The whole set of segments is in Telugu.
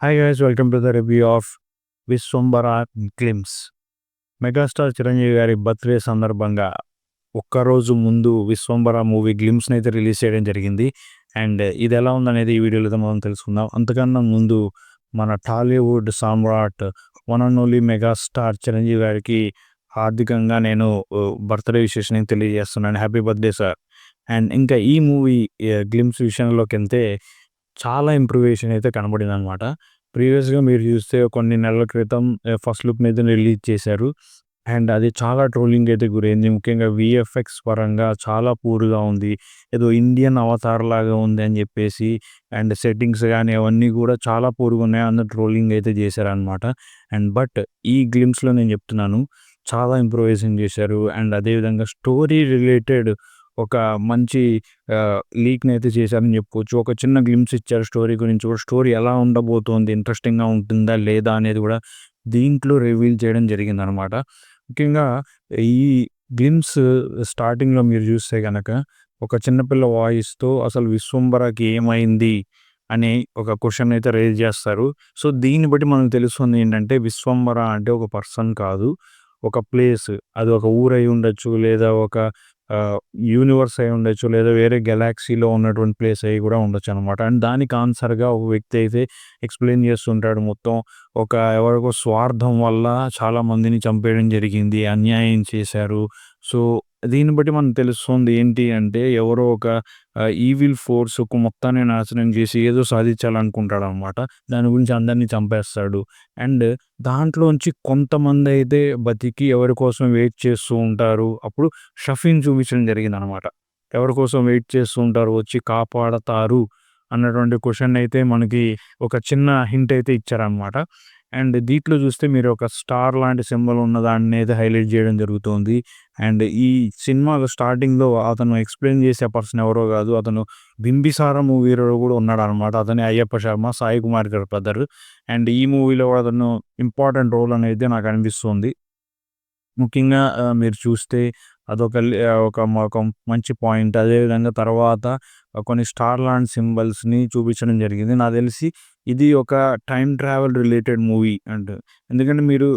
Hi guys welcome to the review of Vishwambhara glimpse megastar Chiranjeevi గారి బర్త్డే సందర్భంగా ఒక్కరోజు ముందు విశ్వంబర మూవీ గ్లిమ్స్ని అయితే రిలీజ్ చేయడం జరిగింది. అండ్ ఇది ఎలా ఉందనేది ఈ వీడియోలో మనం తెలుసుకుందాం. అంతకన్నా ముందు మన Tollywood Samrat one and only megastar Chiranjeevi గారికి హార్దికంగా నేను uh, బర్త్డే విశేషాన్ని తెలియజేస్తున్నాను. హ్యాపీ బర్త్డే సార్ అండ్ ఇంకా ఈ మూవీ గ్లిమ్స్ uh, విషయంలోకి వెళ్తే చాలా ఇంప్రూవేషన్ అయితే కనబడింది అనమాట ప్రీవియస్గా మీరు చూస్తే కొన్ని నెలల క్రితం ఫస్ట్ లుక్ మీద రిలీజ్ చేశారు. అండ్ అది చాలా ట్రోలింగ్ అయితే గురైంది. ముఖ్యంగా విఎఫ్ఎక్స్ పరంగా చాలా పూర్గా ఉంది. ఏదో ఇండియన్ అవతార్ లాగా ఉంది అని చెప్పేసి అండ్ సెట్టింగ్స్ కానీ అవన్నీ కూడా చాలా పూర్గా ఉన్నాయి అన్న ట్రోలింగ్ అయితే చేశారనమాట. అండ్ బట్ ఈ గ్లిమ్స్లో నేను చెప్తున్నాను చాలా ఇంప్రూవేషన్ చేశారు. అండ్ అదేవిధంగా స్టోరీ రిలేటెడ్ ఒక మంచి లీక్ని అయితే చేశారని చెప్పుకోవచ్చు ఒక చిన్న గ్లిమ్స్ ఇచ్చారు స్టోరీ గురించి కూడా. స్టోరీ ఎలా ఉండబోతోంది? ఇంట్రెస్టింగ్గా ఉంటుందా? లేదా? అనేది కూడా దీంట్లో రివీల్ చేయడం జరిగింది అనమాట ముఖ్యంగా ఈ గ్లిమ్స్ స్టార్టింగ్లో మీరు చూస్తే కనుక ఒక చిన్నపిల్ల వాయిస్తో అసలు విశ్వంబరకి ఏమైంది? అని ఒక క్వశ్చన్ అయితే రేజ్ చేస్తారు. సో దీన్ని బట్టి మనకు తెలుస్తుంది ఏంటంటే విశ్వంబర అంటే ఒక పర్సన్ కాదు. ఒక ప్లేస్. అది ఒక ఊరు అయి ఉండొచ్చు లేదా ఒక యూనివర్స్ అయి ఉండొచ్చు లేదా వేరే గెలాక్సీలో ఉన్నటువంటి ప్లేస్ అయి కూడా ఉండొచ్చు అనమాట అండ్ దానికి ఆన్సర్గా ఒక వ్యక్తి అయితే ఎక్స్ప్లెయిన్ చేస్తుంటాడు మొత్తం. ఒక ఎవరికో స్వార్థం వల్ల చాలా మందిని చంపేయడం జరిగింది అన్యాయం చేశారు. సో దీన్ని బట్టి మనకు తెలుస్తుంది ఏంటి అంటే ఎవరో ఒక ఈవిల్ ఫోర్స్ ఒక మొత్తాన్ని నాశనం చేసి ఏదో సాధించాలనుకుంటాడు అనమాట దాని గురించి అందరినీ చంపేస్తాడు. అండ్ దాంట్లోంచి కొంతమంది అయితే బతికి ఎవరి కోసం వెయిట్ చేస్తూ ఉంటారు. అప్పుడు షఫీన్ చూపించడం జరిగింది అనమాట ఎవరి కోసం వెయిట్ చేస్తూ ఉంటారు? వచ్చి కాపాడతారు అన్నటువంటి క్వశ్చన్ అయితే మనకి ఒక చిన్న హింట్ అయితే ఇచ్చారనమాట అండ్ దీంట్లో చూస్తే మీరు ఒక స్టార్ లాంటి సింబల్ ఉన్న దాన్ని అయితే హైలైట్ చేయడం జరుగుతుంది. అండ్ ఈ సినిమా స్టార్టింగ్లో అతను ఎక్స్ప్లెయిన్ చేసే పర్సన్ ఎవరో కాదు అతను బింబిసార మూవీలో కూడా ఉన్నాడు అనమాట అతని అయ్యప్ప శర్మ సాయి కుమార్ గారి బ్రదర్ అండ్ ఈ మూవీలో కూడా అతను ఇంపార్టెంట్ రోల్ అనేది నాకు అనిపిస్తుంది. ముఖ్యంగా మీరు చూస్తే అదొక ఒక ఒక మంచి పాయింట్. అదేవిధంగా తర్వాత కొన్ని స్టార్ లాంటి సింబల్స్ని చూపించడం జరిగింది. నాకు తెలిసి ఇది ఒక time travel related movie and ఎందుకంటే మీరు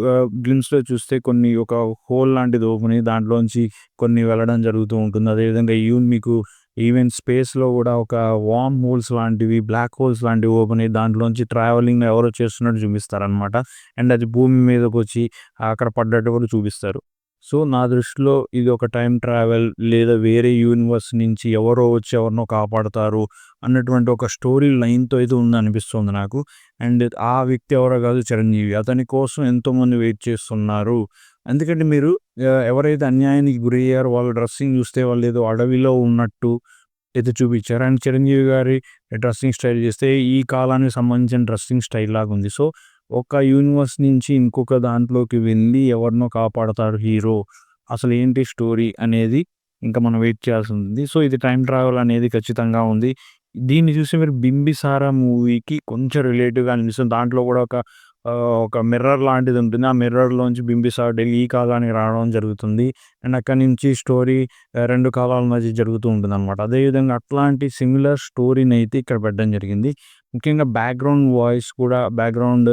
గ్లిమ్స్లో చూస్తే కొన్ని ఒక హోల్ లాంటిది ఓపెన్ దాంట్లోంచి కొన్ని వెళ్ళడం జరుగుతూ ఉంటుంది. అదేవిధంగా ఈవెన్ మీకు ఈవెన్ స్పేస్లో కూడా ఒక వామ్ హోల్స్ లాంటివి బ్లాక్ హోల్స్ లాంటివి ఓపెన్ అయ్యి దాంట్లోంచి ట్రావెలింగ్ ఎవరో చేస్తున్నట్టు చూపిస్తారనమాట అండ్ అది భూమి మీదకి వచ్చి అక్కడ పడ్డట్టు కూడా చూపిస్తారు. సో నా దృష్టిలో ఇది ఒక టైం ట్రావెల్ లేదా వేరే యూనివర్స్ నుంచి ఎవరో వచ్చి ఎవరినో కాపాడతారు అన్నటువంటి ఒక స్టోరీ లైన్తో అయితే ఉంది అనిపిస్తుంది నాకు. అండ్ ఆ వ్యక్తి ఎవరో కాదు చిరంజీవి. అతని కోసం ఎంతోమంది వెయిట్ చేస్తున్నారు. ఎందుకంటే మీరు ఎవరైతే అన్యాయానికి గురి అయ్యారో వాళ్ళ డ్రెస్సింగ్ చూస్తే వాళ్ళు ఏదో అడవిలో ఉన్నట్టు అయితే చూపించారు. అండ్ చిరంజీవి గారి డ్రెస్సింగ్ స్టైల్ చేస్తే ఈ కాలానికి సంబంధించిన డ్రెస్సింగ్ స్టైల్ లాగా ఉంది. సో ఒక యూనివర్స్ నుంచి ఇంకొక దాంట్లోకి వెళ్ళి ఎవరినో కాపాడతారు హీరో అసలు ఏంటి స్టోరీ అనేది ఇంకా మనం వెయిట్ చేయాల్సి ఉంది సో ఇది టైం ట్రావెల్ అనేది ఖచ్చితంగా ఉంది. దీన్ని చూసి మీరు బింబిసారా మూవీకి కొంచెం రిలేటివ్గా అనిపిస్తుంది. దాంట్లో కూడా ఒక ఒక మిర్రర్ లాంటిది ఉంటుంది. ఆ మిర్రర్లోంచి బింబిసార్ ఢిల్లీ ఈ కాలానికి రావడం జరుగుతుంది. అండ్ అక్కడి నుంచి స్టోరీ రెండు కాలాల మధ్య జరుగుతూ ఉంటుంది అనమాట అదేవిధంగా అట్లాంటి సిమిలర్ స్టోరీని అయితే ఇక్కడ పెట్టడం జరిగింది. ముఖ్యంగా బ్యాక్గ్రౌండ్ వాయిస్ కూడా బ్యాక్గ్రౌండ్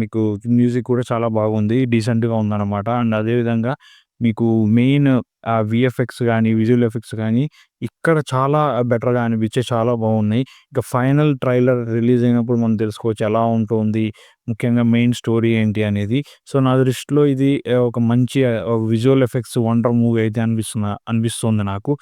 మీకు మ్యూజిక్ కూడా చాలా బాగుంది డీసెంట్గా ఉందన్నమాట. అండ్ అదేవిధంగా మీకు మెయిన్ ఆ విఎఫ్ఎక్స్ కానీ విజువల్ ఎఫెక్ట్స్ కానీ ఇక్కడ చాలా బెటర్గా అనిపించే చాలా బాగున్నాయి. ఇక ఫైనల్ ట్రైలర్ రిలీజ్ అయినప్పుడు మనం తెలుసుకోవచ్చు ఎలా ఉంటుంది ముఖ్యంగా మెయిన్ స్టోరీ ఏంటి అనేది. సో నా దృష్టిలో ఇది ఒక మంచి విజువల్ ఎఫెక్ట్స్ వండర్ మూవీ అయితే అనిపిస్తున్న అనిపిస్తుంది నాకు.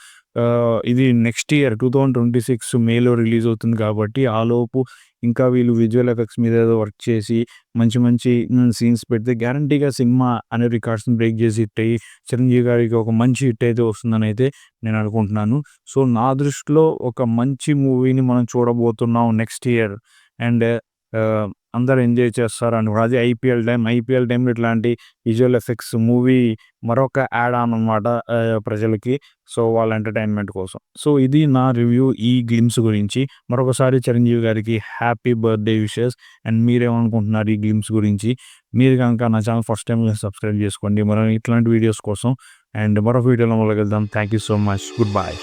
ఇది next year two thousand twenty six మేలో రిలీజ్ అవుతుంది కాబట్టి ఆలోపు ఇంకా వీళ్ళు విజువల్ ఎఫెక్ట్స్ మీద ఏదో వర్క్ చేసి మంచి మంచి సీన్స్ పెడితే గ్యారంటీగా సినిమా అనే రికార్డ్స్ని బ్రేక్ చేసి హిట్ అయ్యి చిరంజీవి గారికి ఒక మంచి హిట్ అయితే వస్తుందని అయితే నేను అనుకుంటున్నాను. సో నా దృష్టిలో ఒక మంచి మూవీని మనం చూడబోతున్నాం నెక్స్ట్ ఇయర్. అండ్ అందరు ఎంజాయ్ చేస్తారని అది ఐపీఎల్ టైం. ఐపీఎల్ టైంలో ఇట్లాంటి విజువల్ ఎఫెక్ట్స్ మూవీ మరొక యాడ్ ఆన్ అనమాట ప్రజలకి. సో వాళ్ళ ఎంటర్టైన్మెంట్ కోసం. సో ఇది నా రివ్యూ ఈ గేమ్స్ గురించి. మరొకసారి చిరంజీవి గారికి హ్యాపీ బర్త్డే విషెస్ అండ్ మీరేమనుకుంటున్నారు ఈ గేమ్స్ గురించి? మీరు కనుక నా ఛానల్ ఫస్ట్ టైం సబ్స్క్రైబ్ చేసుకోండి. మరి ఇట్లాంటి వీడియోస్ కోసం. అండ్ మరొక వీడియోలో మొదలుగెళ్దాం thank you so much goodbye